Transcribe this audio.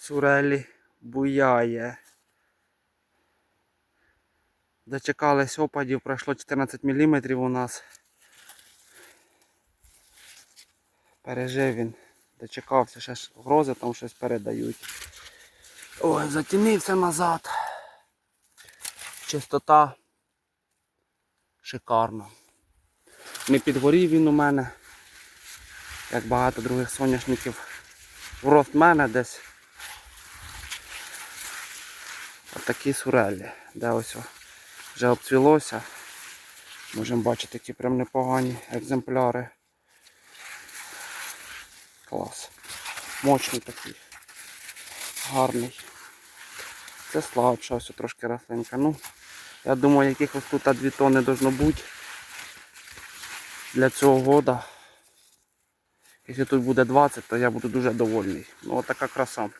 Сурелі буяє. Дочекались опадів, пройшло 14 мм у нас. Пережив він. Дочекався, ще ж грози там щось передають. Ой, затінився назад. Чистота шикарна. Не підгорів він у мене, як багато других соняшників. Врост мене десь. Отакі сурелі, де ось вже обцвілося. Можемо бачити такі прям непогані екземпляри. Клас. Мощний такий. Гарний. Це слабша, ось трошки рослинка. Ну, я думаю, якихось тут 2 тони должно бути для цього года. Якщо тут буде 20, то я буду дуже довольний. Ну, отака краса.